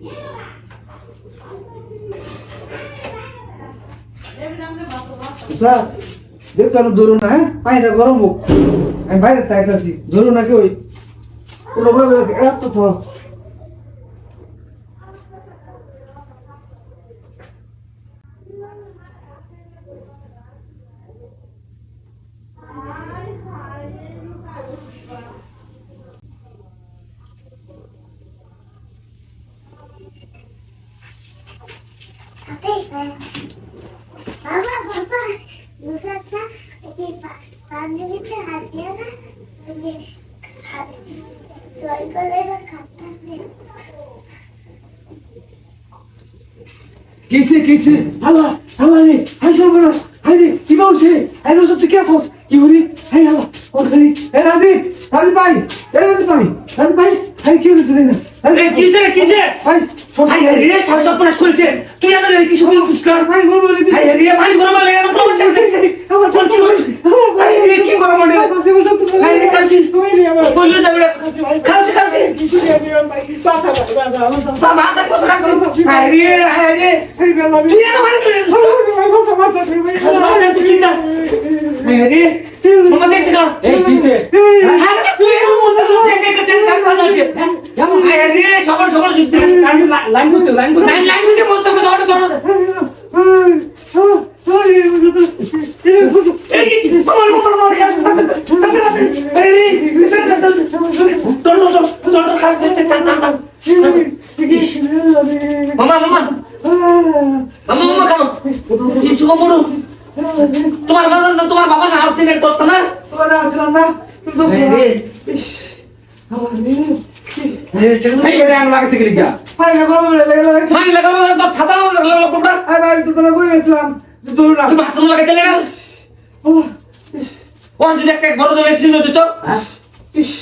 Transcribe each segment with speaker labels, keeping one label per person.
Speaker 1: Yeah! Sir দেখো কেন ধরুন না হ্যাঁ পানিটা গরম হোক আমি বাইরে তাইতাছি ধরুন না কি ওই কোনোভাবে এত তো
Speaker 2: বাবা বাবা দুসাটা যে পাঞ্জাবিতে হাত দিয়ে না ওই যে হাত জল করে খাতা
Speaker 1: কিসে কিসে? আল্লাহ আল্লাহ রে হাই সর্বনাশ হাই রে কি বলছে? হাই রসদ তুই কে আসছ কি হরি হাই আল্লাহ ওর খালি? এ রাজি রাজি ভাই এ রাজি ভাই রাজি ভাই হাই কি হচ্ছে না
Speaker 3: এ, কিসে রে, কিসে?
Speaker 1: ভাই
Speaker 3: হাই হাই রে সারা সর্বনাশ করেছে। তুই আমাদের কিছু বলছিস কর
Speaker 1: ভাই বলে দিছি
Speaker 3: হাই হাই রে পানি
Speaker 1: লাইন করতে লাইন করতে
Speaker 3: লাইন দিয়ে বসতে বসতে অটো ধরো মামা মামা কেন কিছু কমরো তোমার বাজার না তোমার বাবা না আর্সেনেট করতো না?
Speaker 1: তোমার আসলাম না?
Speaker 3: তো
Speaker 1: তো
Speaker 3: বড় ধরে ছিল দিত
Speaker 1: ইস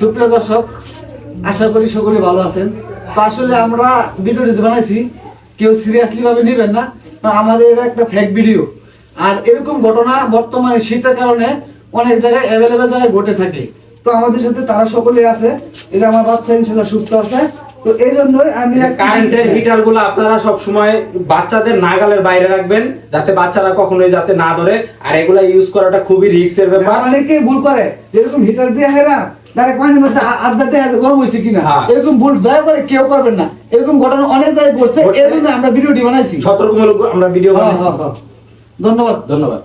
Speaker 1: সুপ্রিয় দর্শক আশা করি সকলে ভালো আছেন। তো আসলে আমরা ভিডিওটি বানাইছি কেউ সিরিয়াসলি ভাবে নেবেন না আমাদের এটা একটা ফেক ভিডিও আর এরকম ঘটনা বর্তমানে শীতের কারণে অনেক জায়গায় অ্যাভেলেবেল জায়গায় ঘটে থাকে। তো আমাদের সাথে তারা সকলে আছে এই যে আমার বাচ্চা ইনশাল্লাহ সুস্থ আছে। তো এই জন্যই আমি
Speaker 4: কারেন্টের হিটারগুলো আপনারা সব সময় বাচ্চাদের নাগালের বাইরে রাখবেন যাতে বাচ্চারা কখনোই যাতে না ধরে। আর এগুলা ইউজ করাটা খুবই রিস্কের ব্যাপার।
Speaker 1: অনেকে ভুল করে? যেরকম হিটার দিয়ে হয় না ডাইরেক্ট পানির মধ্যে আড্ডা দিয়ে গরম হয়েছে কিনা
Speaker 4: হ্যাঁ।
Speaker 1: এরকম ভুল দয়া করে কেউ করবেন না এরকম ঘটনা অনেক জায়গায় ঘটছে
Speaker 4: ঘটছে।
Speaker 1: এর জন্য আমরা ভিডিওটি বানাইছি
Speaker 4: সতর্কমূলক আমরা ভিডিও বানাইছি
Speaker 1: হ্যাঁ, হ্যাঁ। ধন্যবাদ
Speaker 4: ধন্যবাদ